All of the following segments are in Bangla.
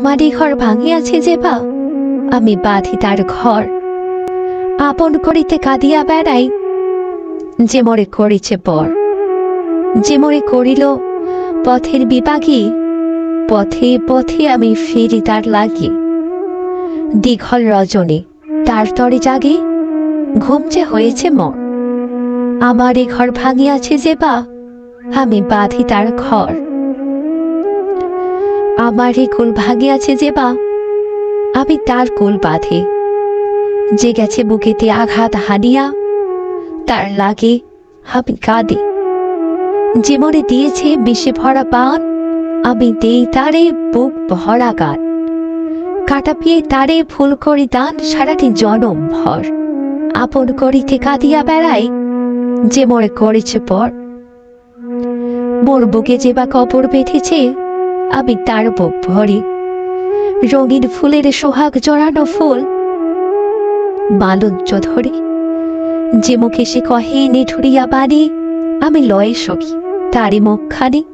আমারই ঘর ভাঙিয়াছে যে বা, আমি বাঁধি তার ঘর। আপন করিতে কাঁদিয়া বেড়াই, যে মরে করিছে পর যে মরে করিল পথের বিপাগী পথে পথে আমি ফিরি তার লাগি। দীঘল রজনী, তার তরে জাগে, ঘুম যে হয়েছে মর। আমার এ ঘর ভাঙিয়াছে যে বা, আমি বাঁধি তার ঘর। আমার এ কুল ভাঙিয়াছে যে বা আমি তার কুল বাঁধি? যে গেছে বুকেতে আঘাত হানিয়া, তার লাগে আমি কাঁদি। যে মরে দিয়েছে বিষে ভরা পান, আমি দেই তারে বুক ভরা গান। কাটা পিয়ে তারে ফুল করি দান, সারাটি জনম ভর। আপন করিতে কাঁদিয়া বেড়াই, যে মরে করেছে পর। মোর বুকে যে বা কপর বেঁধেছে আমি তার ভরি। রঙিন ফুলের সোহাগ জড়ানো ফুল। মালঞ্চ ধরে। যে মুখে সে কহে নিঠুরিয়া বাড়ি আমি লয়ে সখী তারি মুখখানি।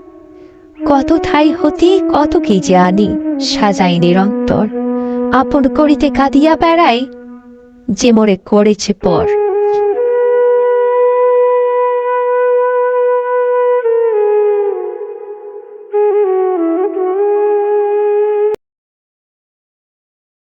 কত ঠাই হতে, কত কি যে আনি, সাজাই নিরন্তর। আপন করিতে কাঁদিয়া বেড়াই, যে মোরে করেছে পর।